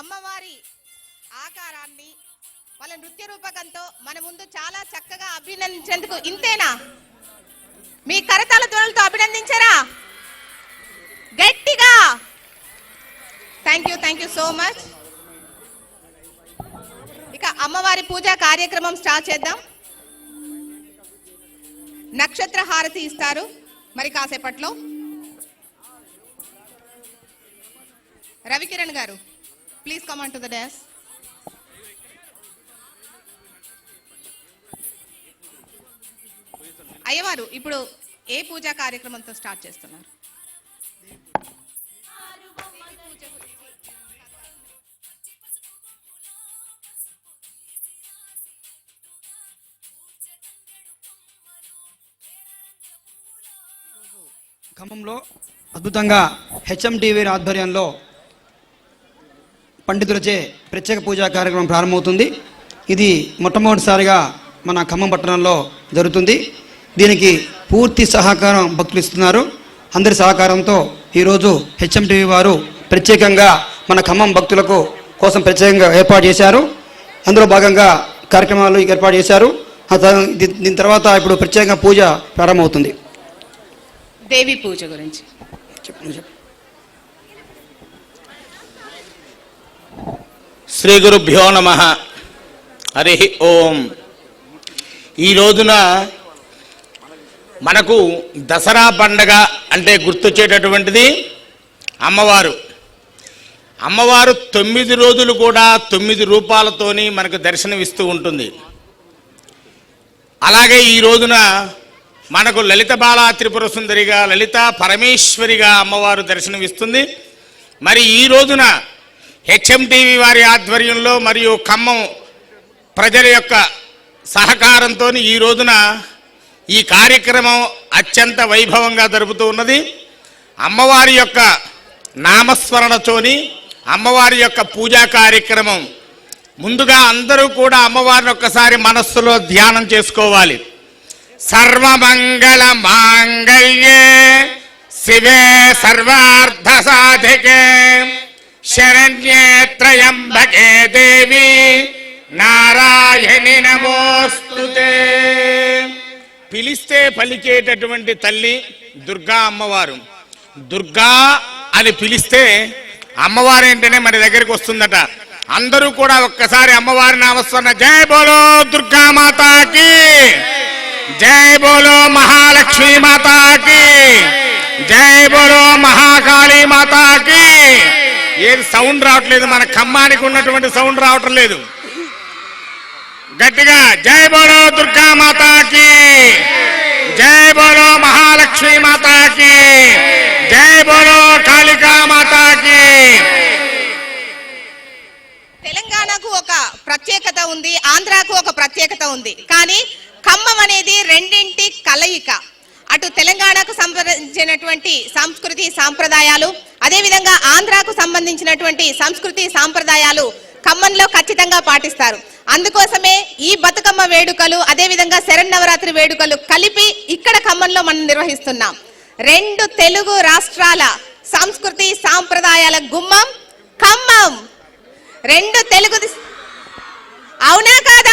అమ్మవారి ఆకారాన్ని వాళ్ళ నృత్య రూపకంతో మన ముందు చాలా చక్కగా అభినందించేందుకు ఇంతేనా? మీ కరతాల ధ్వనులతో అభినందించారా? గట్టిగా! Thank you thank you so much ఇక అమ్మవారి పూజా కార్యక్రమం స్టార్ట్ చేద్దాం. నక్షత్ర హారతి ఇస్తారు మరి కాసేపట్లో. రవికిరణ్ గారు. Please come on to the dais అయ్యవారు ఇప్పుడు ఏ పూజా కార్యక్రమంతో స్టార్ట్ చేస్తున్నారు? ఖమ్మంలో అద్భుతంగా హెచ్ఎం టీవీ ఆధ్వర్యంలో పండితులచే ప్రత్యేక పూజా కార్యక్రమం ప్రారంభమవుతుంది. ఇది మొట్టమొదటిసారిగా మన ఖమ్మం పట్టణంలో జరుగుతుంది. దీనికి పూర్తి సహకారం భక్తులు ఇస్తున్నారు. అందరి సహకారంతో ఈరోజు హెచ్ఎం టీవీ వారు ప్రత్యేకంగా మన ఖమ్మం భక్తులకు కోసం ప్రత్యేకంగా ఏర్పాటు చేశారు. అందులో భాగంగా కార్యక్రమాలు ఏర్పాటు చేశారు. దీని తర్వాత ఇప్పుడు ప్రత్యేకంగా పూజ ప్రారంభమవుతుంది. దేవి పూజ గురించి. శ్రీ గురుభ్యో నమ. హరి ఓం. ఈ రోజున మనకు దసరా పండగ అంటే గుర్తొచ్చేటటువంటిది అమ్మవారు. అమ్మవారు తొమ్మిది రోజులు కూడా తొమ్మిది రూపాలతోని మనకు దర్శనమిస్తూ ఉంటుంది. అలాగే ఈ రోజున మనకు లలిత బాలా త్రిపుర సుందరిగా లలిత పరమేశ్వరిగా అమ్మవారు దర్శనమిస్తుంది. మరి ఈ రోజున హెచ్ఎండివి వారి ఆధ్వర్యంలో మరియు ఖమ్మం ప్రజల యొక్క సహకారంతో ఈ రోజున ఈ కార్యక్రమం అత్యంత వైభవంగా జరుపుతూ ఉన్నది. అమ్మవారి యొక్క నామస్మరణతోని అమ్మవారి యొక్క పూజా కార్యక్రమం. ముందుగా అందరూ కూడా అమ్మవారిని ఒక్కసారి మనస్సులో ధ్యానం చేసుకోవాలి. సర్వమంగళ మాంగళ్యే శివే సర్వార్థ సాధికే శరణ్యేత్రయంబకే దేవి నారాయణి నమోస్తుతే పిలిస్తే పలికేటటువంటి తల్లి దుర్గా అమ్మవారు. దుర్గా అని పిలిస్తే అమ్మవారు ఏంటనే మన దగ్గరికి వస్తుందట. అందరూ కూడా ఒక్కసారి అమ్మవారి నామస్మరణ. జై బోలో దుర్గా మాతాకి. జై బోలో మహాలక్ష్మి మాతాకి. జై బోలో మహాకాళీ మాతాకి. ఏది సౌండ్ రావట్లేదు మన ఖమ్మానికి ఉన్నటువంటి సౌండ్ రావటం లేదు. గట్టిగా జై బోలో దుర్గా మాతాకి జై బోలో మహాలక్ష్మి మాతాకి జై బోలో కాళికా మాతాకి. తెలంగాణకు ఒక ప్రత్యేకత ఉంది ఆంధ్రాకు ఒక ప్రత్యేకత ఉంది. కానీ ఖమ్మం అనేది రెండింటి కలయిక. అటు తెలంగాణకు సంబంధించినటువంటి సంస్కృతి సాంప్రదాయాలు అదేవిధంగా ఆంధ్రాకు సంబంధించినటువంటి సంస్కృతి సాంప్రదాయాలు ఖమ్మంలో ఖచ్చితంగా పాటిస్తారు. అందుకోసమే ఈ బతుకమ్మ వేడుకలు అదేవిధంగా శరన్నవరాత్రి వేడుకలు కలిపి ఇక్కడ ఖమ్మంలో మనం నిర్వహిస్తున్నాం. రెండు తెలుగు రాష్ట్రాల సంస్కృతి సాంప్రదాయాల గుమ్మం ఖమ్మం. రెండు తెలుగు అవునా కాదు?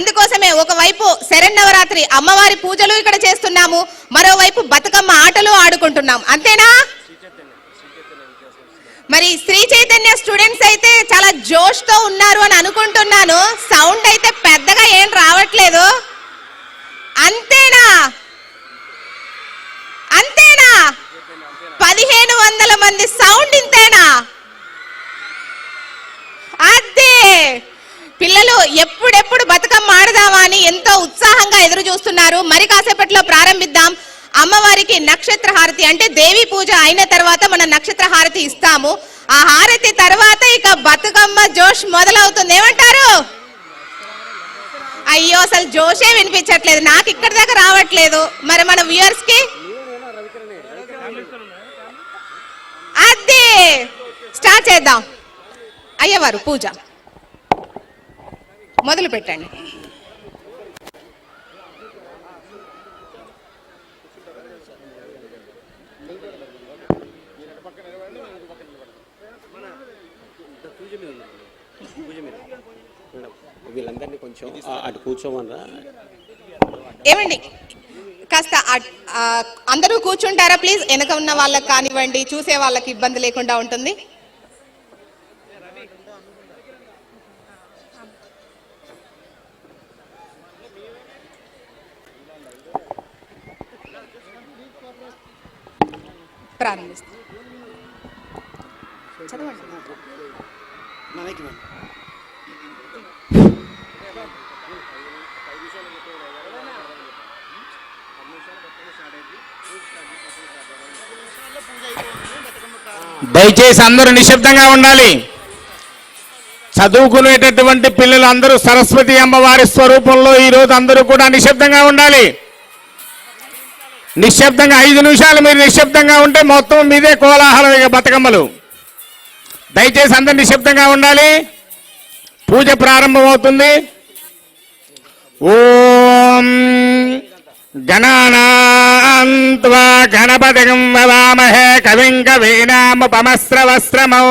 అందుకోసమే ఒకవైపు శరన్నవరాత్రి అమ్మవారి పూజలు ఇక్కడ చేస్తున్నాము మరోవైపు బతుకమ్మ ఆటలు ఆడుకుంటున్నాం. అంతేనా? మరి శ్రీ చైతన్య స్టూడెంట్స్ అయితే చాలా జోష్తో ఉన్నారు అని అనుకుంటున్నాను. సౌండ్ అయితే పెద్దగా ఏం రావట్లేదు. అంతేనా? అంతేనా? పదిహేను వందల మంది సౌండ్ ఇంతేనా అదే పిల్లలు ఎప్పుడెప్పుడు బతుకమ్మ ఆడదామా ఎంతో ఉత్సాహంగా ఎదురు చూస్తున్నారు. మరి కాసేపట్లో ప్రారంభిద్దాం. అమ్మవారికి నక్షత్ర హారతి అంటే దేవి పూజ అయిన తర్వాత మనం నక్షత్ర హారతి ఇస్తాము. ఆ హారతి తర్వాత ఇక బతుకమ్మ జోష్ మొదలవుతుంది. ఏమంటారు? అయ్యో అసలు జోషే వినిపించట్లేదు. నాకు ఇక్కడి దాకా రావట్లేదు. మరి మన వ్యూయర్స్కి? అదే స్టార్ట్ చేద్దాం. అయ్యవారు పూజ. మొదలు పెట్టండి. వీళ్ళందరినీ కొంచెం అటు కూర్చోమనరా? ఏమండి కాస్త అందరూ కూర్చుంటారా ప్లీజ్? వెనక ఉన్న వాళ్ళకి కానివ్వండి చూసే వాళ్ళకి ఇబ్బంది లేకుండా ఉంటుంది. ప్రారంభిస్తాం. దయచేసి అందరూ నిశ్శబ్దంగా ఉండాలి. చదువుకునేటటువంటి పిల్లలు అందరూ సరస్వతి అమ్మవారి స్వరూపంలో ఈ రోజు అందరూ కూడా నిశ్శబ్దంగా ఉండాలి. నిశ్శబ్దంగా ఐదు నిమిషాలు మీరు నిశ్శబ్దంగా ఉంటే మొత్తం మీదే కోలాహలం ఇక బతుకమ్మలు. దయచేసి అందరు నిశ్శబ్దంగా ఉండాలి. పూజ ప్రారంభమవుతుంది. ఓం గణానాన్త్వా గణపతిం వవామహే కవిం కవీనాముపమస్రవస్రమో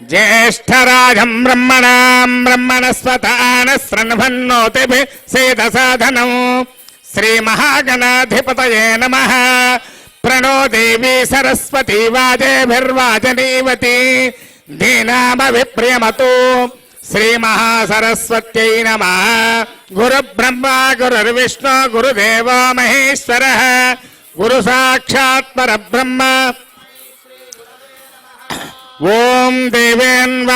జ్యేష్ఠరాజం బ్రహ్మణాం బ్రహ్మణస్వతాన శృణ్వన్నోతిభి సేదసాధనం శ్రీమహాగణాధిపతయే నమ ప్రణో దేవీ సరస్వతీ వాజేభిర్వాజనీవతి దీనామ శ్రీమహాసరస్వత్యై నమ గురు బ్రహ్మ గురుర్విష్ణు గురుదేవ మహేశ్వర గురు సాక్షాత్ పరబ్రహ్మ ఓం దేవేన్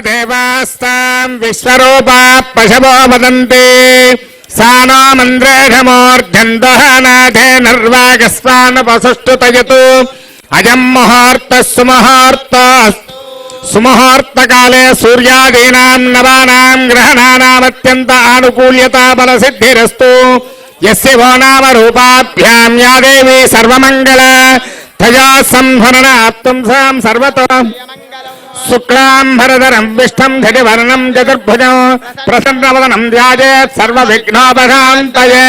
దేవాస్తాం విశ్వరూపా పశవో వదంతి. సానో మంద్రేఢమూర్ధందహనాథే నిర్వాగస్వానుపసుష్టుతయతు అజం ముహూర్త సుముహూర్త సుముహూర్తకాలే సూర్యాదీనాం నవానాం గ్రహణానామత్యంత ఆనుకూల్యత బల సిద్ధిరస్తు యస్య భో నామ రూపాభ్యాం యా దేవి సర్వమంగళ తయా సంహరణాత్వం సాం సర్వతో శుక్లాంబరధరం విష్టం ధరివర్ణం చతుర్భుజం ప్రసన్నవదనం ధ్యాజేత్ సర్వ విఘ్నోపశాంతయే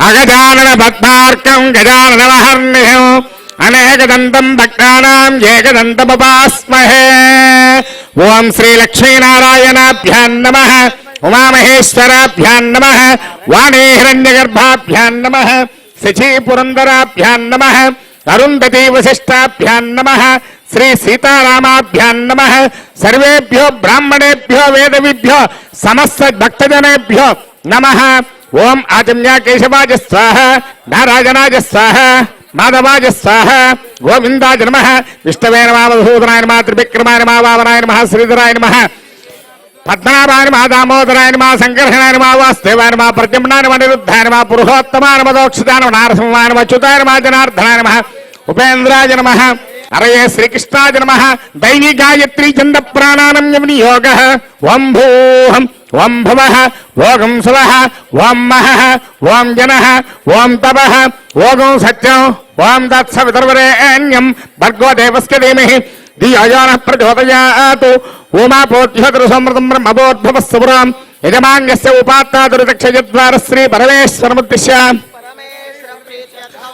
అగజానన పద్మార్కం గజాననమహర్నిహం అనేకదంతం अनयजदन्तम् भक्तानाम् येजदन्तमुपास्महे ॐ श्रीलक्ष्मीनारायणाभ्याम् नमः उमा उमामहेश्वराभ्याम् नमः वाणी वाणीहिरण्यगर्भाभ्याम् नमः शचीपुरन्दराभ्याम् नमः अरुन्धती वसिष्ठाभ्याम् नमः श्री सीतारामाभ्याम् नमः, सर्वेभ्यो ब्राह्मणेभ्यो वेदविभ्यो समस्त भक्तजनेभ्यो नमः। ओम आजम्या केशवाज स्वाह नारायणाज स्वाह మాధవాజ స్వాహ గోవిందాజ నమ విష్ణవే నమ మధూదనాయ నమ త్రివిక్రమాయ నమ వామనాయ నమ శ్రీధరాయ నమ పద్మనాభాయ నమ దామోదరాయ నమ సంకర్షణాయ నమ వాస్తవాయ నమ ప్రద్యుమ్నాయ నమ నిరుద్ధాయ నమ పురుషోత్తమాయ నమ దోక్షితాయ నమ నారసింహాయ నమ అచ్యుతాయ నమ జనార్దనాయ నమ ఉపేంద్రాయ నమ అరయే శ్రీకృష్ణాయ నమ దైవీ గాయత్రీ చంద ప్రాణానం యోగ ఓం భూహం ఓం భువ ఓగం శువ ఓం మహ ఓం జన ఓం తప ఓగం సత్యం ఓం తత్సవితర్వరేణ్యం భర్గో దేవస్య ధీమహి ధియాన ప్రచోదయాతు ఉమాపోధ్యోతరు సమృతం బ్రహ్మబోద్భవస్సుపురాం యజమాన్యస్య ఉపాత్తాదురదక్షయద్వార శ్రీ పరమేశ్వరముద్దిశ్య.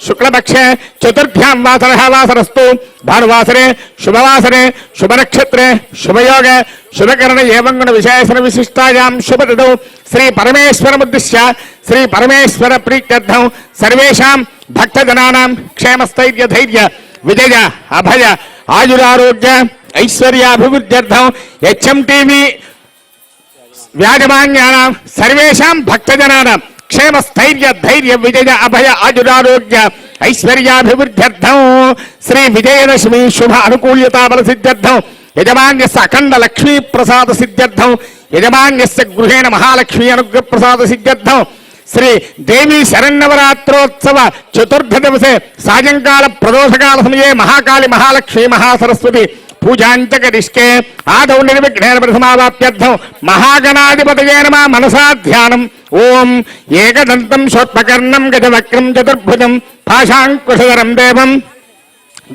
శుక్లపక్షే చతుర్థ్యాం వాసర వాసరస్తు భానువాసరే శుభవాసరే శుభనక్షత్రే శుభయోగ శుభకరణ ఏవంగుణ విశేషణ విశిష్టాయాం శుభతడు శ్రీ పరమేశ్వరముద్దిశ్య శ్రీ పరమేశ్వర ప్రీత్యర్థం సర్వేషాం భక్తజనానాం క్షేమస్థైర్య ధైర్య విజయ అభయ ఆయురారోగ్య ఐశ్వర్యాభివృద్ధ్యర్థం హెచ్ఎం టీవీ వ్యాజమాన్యానాం సర్వేషాం భక్తజనానాం క్షేమ స్థైర్య ధైర్య విజయ అభయ ఆజురారోగ్య ఐశ్వర్యాభివృద్ధ్యర్థం. శ్రీ విజయదశమి శుభ అనుకూల్యతా బల సిద్ధ్యర్థం యజమాన్యస్ అఖండ లక్ష్మీ ప్రసాద సిద్ధ్యర్థం. యజమాన్యస్ గృహేణ మహాలక్ష్మీ అనుగ్రహ ప్రసాద సిద్ధ్యర్థం. శ్రీ దేవీ శరన్నవరాత్రోత్సవ చతుర్థ దివసే సాయంకాల ప్రదోషకాల సమయే మహాకాళి మహాలక్ష్మీ మహాసరస్వతి పూజాంచ కరిష్కే ఆదౌ నిర్విఘ్నేన ప్రథమావాప్యర్థం. మహాగణాధిపతయే నమ. మనసా ధ్యానం. ఓం ఏకదంతం షోత్పకర్ణం గజవక్రం చతుర్భుజం భాషాంకుశధరం దేవం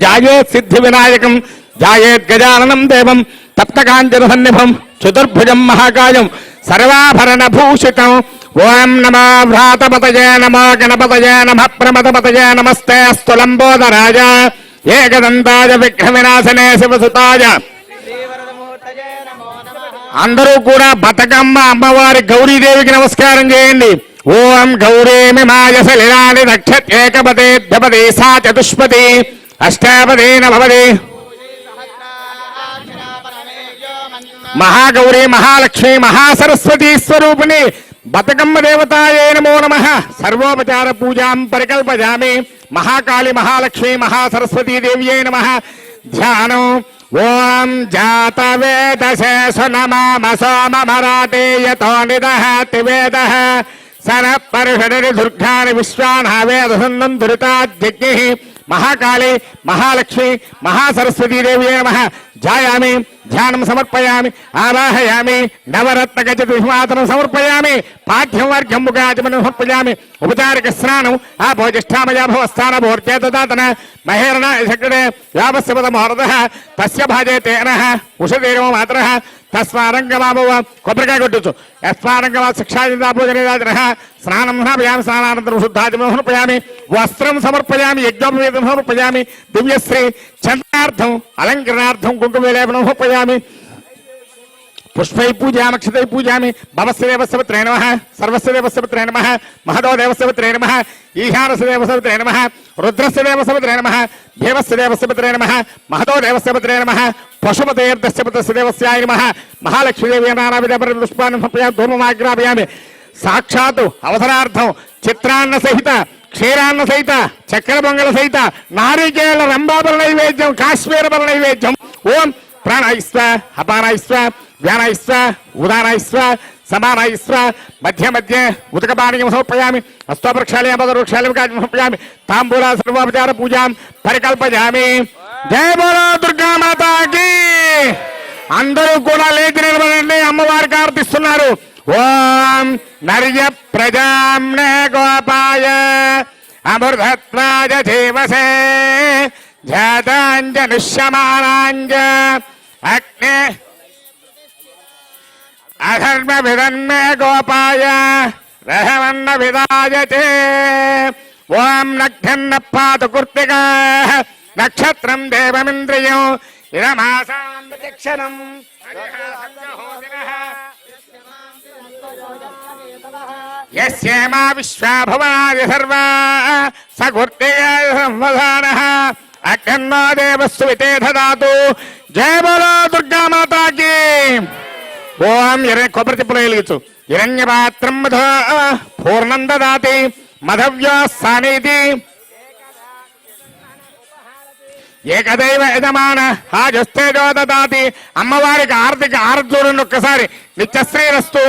జాయేత్ సిద్ధి వినాయకం జాయేత్ గజాననం దేవం తప్తకాంచన సన్నిభం చతుర్భుజం మహాకాయం సర్వాభరణ భూషితం ఓం నమో భ్రాతపతయే నమో గణపతయే నమ ప్రమదపతయే నమస్తే అస్తు లంబోదరాజ ఏకదంతాయ విఘ్న వినాశనే శివసుతాయ అందరూ కూడా బతకమ్మ అమ్మవారి గౌరీదేవికి నమస్కారం చేయండి. ఓం గౌరీమి మాయస లీలాని దక్షత్ సా చతుష్పతి అష్టాపదే నవదే మహాగౌరీ మహాలక్ష్మి మహాసరస్వతి స్వరూపిణి బతకమ్మ దేవతాయే నమో నమ. సర్వోపచార పూజాం పరికల్పజామి మహాకాళి మహాలక్ష్మి మహాసరస్వతీ దేవ్యై నమ. ధ్యానం ओं जात वेद ॐ जातवेदसे सुनमाम सोममराटे यतो निदः तिवेदः सनः पर्षणिर्दुर्घानि विश्वान् हवेदसन्नं दुरिताद्यज्ञः महाकाली, महालक्ष्मी महासरस्वती देवी नमः। ध्यायामि ध्यान समर्पयामि आवाहया नवरत्नगजतिमातनं समर्पयामि पाठ्यं वर्घ्यं मुखाचमनं समर्पयामि उपचारिकस्नानम् आभो ज्येष्ठामयाभवस्थानभोर्चे ददातन महेरण शक्रे यावस्य पदमहरदः तस्य भाजे तेनः उषदेरमो मातरः, तस्मारङ्गमाभव, कोपरिका कोट्टुचु यस्मारङ्गमा शिक्षादिता पूजनिदादिनः स्नानं स्थापयामि स्नानानन्तरं शुद्धादिमं समर्पयामि समर्पयामि समर्पयामि, दिव्यश्री యజ్ఞోపవేదం సమర్పయామి దివ్యశ్రీ చంద్రార్థం అలంకరణార్థం కుంకుమేలేపనం సమర్పయామి పుష్పై పూజామి అక్షతై పూజామి భవస్య దేవస్యపత్రే నమ సర్వస్య దేవస్యపత్రే నమ మహదో దేవస్యపత్రే నమ ఈశానస్య దేవస్యపత్రే నమ రుద్రస్య దేవస్యపత్రే నమ దేవస్య దేవస్యపత్రే నమ మహదో దేవస్యపత్రే నమ పశుపతేర్దస్యపతస్య దేవస్యాయ నమ మహాలక్ష్మీదేవి నానావిధ పుష్పాన్ని సమర్పయామి ధూమమాగ్రాపయామి సాక్షాత్ అవసరార్థం చిత్రాన్న సహిత క్షీరాన్న సహిత చక్కెర బొంగల సహిత నారికేళ రంభాబల నైవేద్యం కాశ్మీర నైవేద్యం. ఓం ప్రాణాయిస్వ అపానాయిస్వ వ్యానాయిస్వ ఉదానాయిస్వ సమానాయిస్వ. మధ్య మధ్య ఉదకపానీయం సమర్పయామి అస్తోపక్షాలయం పదవృక్షాలయం కార్యం సమర్పయామి. తాంబూల సర్వోపచార పూజాం పరికల్పయామి. జయ బోలో దుర్గామాతాకి అందరూ కూడా లేచి నిలబడండి అమ్మవారికి ఆర్తిస్తున్నారు. ओम ॐ नर्यप्रजाम्ने गोपाय अमृतत्वाय जीवसे जाताञ्जनुष्यमानाञ्ज अग्ने अधर्मभिदन्मे गोपाय रहवन्नभिदायते ॐ नग्धन्न पातु कुर्तिकाः नक्षत्रम् देवमिन्द्रियो इदमासाम् प्रदक्षिणम् యస్యేమా విశ్వాభవాది సర్వా సగుర్తేయ సంవధానః అగ్నో దేవస్సు వితే దదాతు జయ బలో దుర్గామాతాకి ఓం ఇర కొబ్బరి తిప్పులు వెలిగించు. హిరణ్యపాత్రం మధ పూర్ణం దాతి మధవ్యో సానేతి. ఏకదైవ యజమాన హాజస్తేజో దాతి అమ్మవారికి ఆర్థిక ఆర్జునుని ఒక్కసారి నిత్యశ్రీరస్తు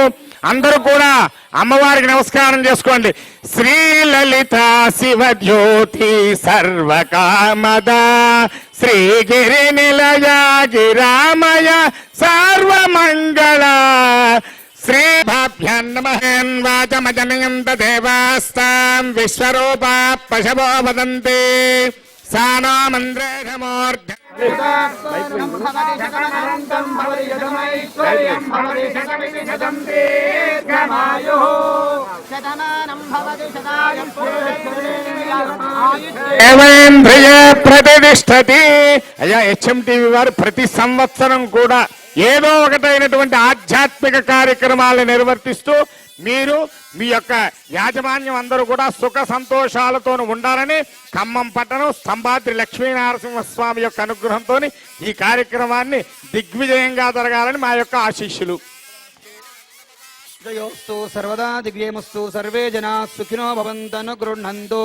అందరూ కూడా అమ్మవారికి నమస్కారం చేసుకోండి. శ్రీ లలిత శివజ్యోతి సర్వకామద శ్రీగిరి నిలయ గిరామయ సర్వమంగళ. శ్రీ భాభ్యాన్నమహేన్వాచమజనయంత దేవాస్తాం. విశ్వరూపా పశవో వదంతి. సానా మంద్రేషమూర్ధ దేవేంద్రియ ప్రతిష్టతి. అయ్యా హెచ్ఎం టీవీ వారు ప్రతి సంవత్సరం కూడా ఏదో ఒకటైనటువంటి ఆధ్యాత్మిక కార్యక్రమాలు నిర్వర్తిస్తూ మీరు మీ యొక్క యాజమాన్యం అందరూ కూడా సుఖ సంతోషాలతో ఉండాలని ఖమ్మం పట్టణం స్తంభాద్రి లక్ష్మీనరసింహస్వామి యొక్క అనుగ్రహంతో ఈ కార్యక్రమాన్ని దిగ్విజయంగా జరగాలని మా యొక్క ఆశీస్సులు. జయోస్తు సర్వదా దివ్యమస్తు సర్వే జనా సుఖినో భవంతను గృహంతో